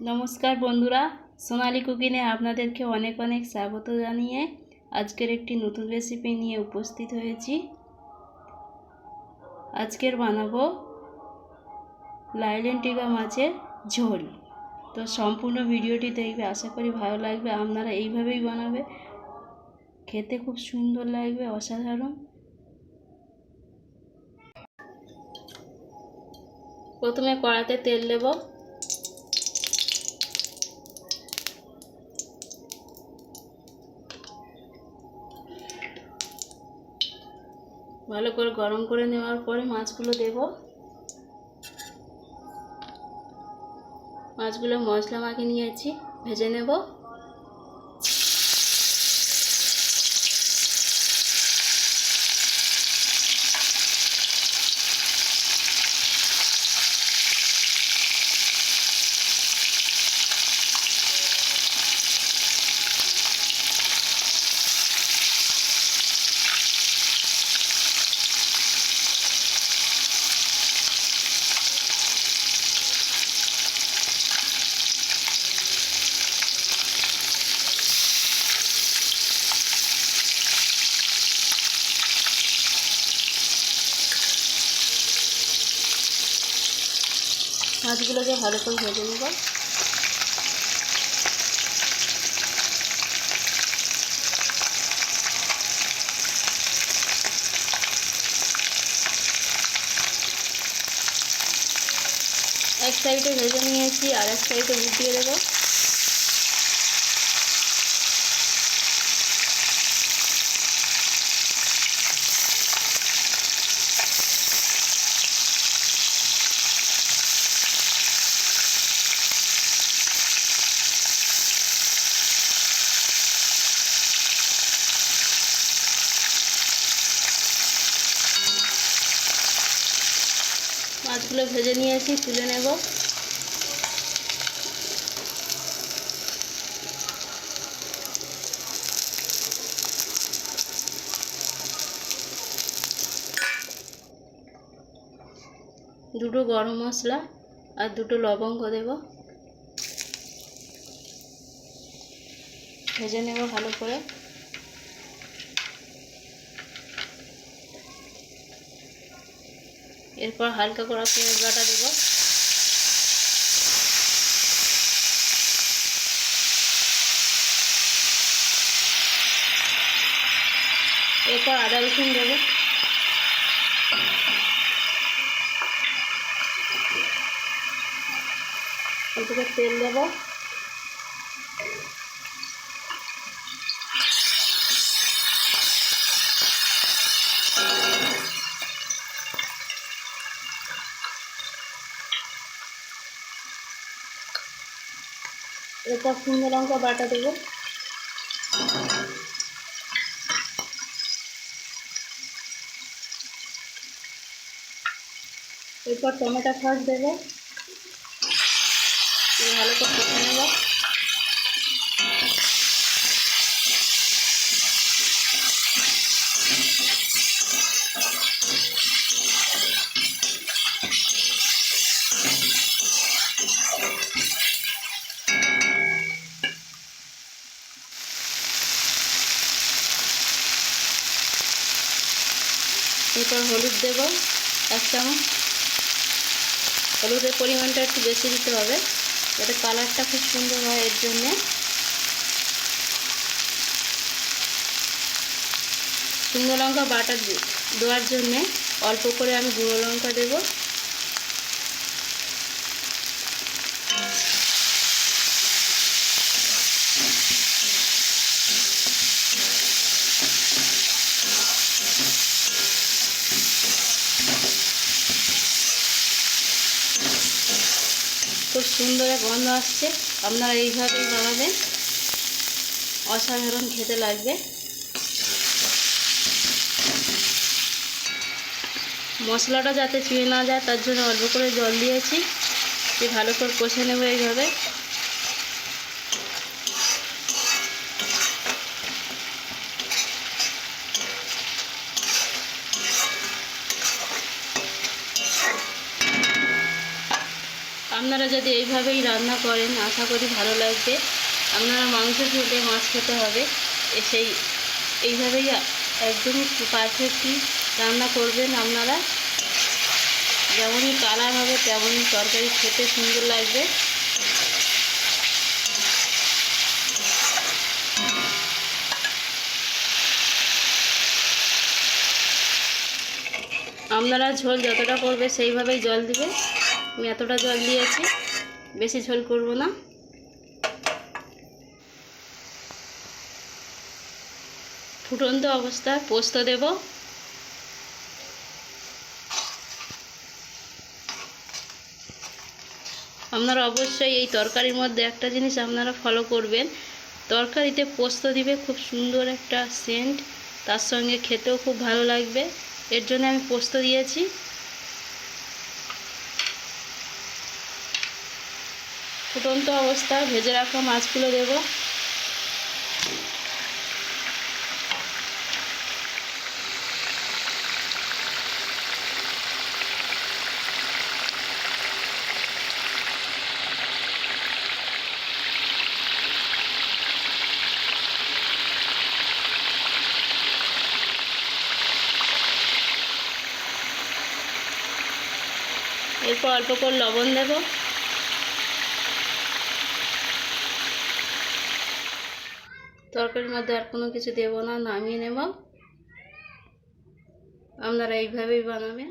নমস্কার বন্ধুরা, সোনালি কুকিনে আপনাদেরকে অনেক অনেক স্বাগত জানিয়ে আজকের একটি নতুন রেসিপি নিয়ে উপস্থিত হয়েছি। আজকের বানাবো লাইলেন টিকা মাছের ঝোল। তো সম্পূর্ণ ভিডিওটি দেখবে, আশা করি ভালো লাগবে। আপনারা এইভাবেই বানাবে। খেতে খুব সুন্দর লাগবে, অসাধারণ। প্রথমে কড়াতে তেল দেবো। ভালো করে গরম করে নেওয়ার পরে মাছগুলো দেব। মাছগুলো মশলা মাখিয়ে নিয়েছি ভেজে নেব। মাছগুলোকে ভালো করে ভেজে নেব। এক সাইডে ভেজে নিয়েছি আর এক সাইডে উঠিয়ে দেবো। মাছগুলো ভেজে নিয়েছি তুলে নেব। দুটো গরম মশলা আর দুটো লবঙ্গ দেব। ভেজে নেব ভালো করে। এরপর হালকা করে পেঁয়াজ বাটা দেব। এরপর আদা রসুন দেব। এদিকে তেল দেব। এরপর শুকনো লঙ্কা বাটা দেবো এরপর টমেটো সস দেবো ভালো করে কষে নেব এরপর হলুদ দেব, এক চামচ। হলুদের পরিমাণটা একটু বেশি দিতে হবে, যাতে কালারটা খুব সুন্দর হয় এর জন্যে। শুকনো লঙ্কা বাটা দেওয়ার জন্যে অল্প করে আমি গুঁড়ো লঙ্কা দেবো। খুব সুন্দর এক গন্ধ আসছে। আপনারা এইভাবেই বানাবেন। অসাধারণ খেতে লাগবে। মশলাটা যাতে চুয়ে না যায়, তার জন্য অল্প করে জল দিয়েছি। ভালো করে কষে নেব এইভাবে। আপনারা যদি এইভাবেই রান্না করেন, আশা করি ভালো লাগবে। আপনারা মাংস খেতে, মাছ খেতে হবে। সেই, এইভাবেই একদমই পারফেক্টলি রান্না করবেন আপনারা। যেমনই কালার হবে, তেমনই তরকারি খেতে সুন্দর লাগবে। আপনারা ঝোল যতটা করবে, সেইভাবেই জল দিবে আমি এতটা জল দিয়েছি, বেশি ঝোল করব না। ফুটন্ত অবস্থায় পোস্ত দেব। আপনারা অবশ্যই এই তরকারির মধ্যে একটা জিনিস আপনারা ফলো করবেন। তরকারিতে পোস্ত দিবে খুব সুন্দর একটা সেন্ট তার সঙ্গে খেতেও খুব ভালো লাগবে। এর জন্য আমি পোস্ত দিয়েছি। ফুটন্ত অবস্থায় ভেজে রাখা মাছগুলো দেব। এরপর অল্প করে লবণ দেব। তরকারির মধ্যে আর কোনো কিছু দেব না নামিয়ে নেব। আপনারা এইভাবেই বানাবেন।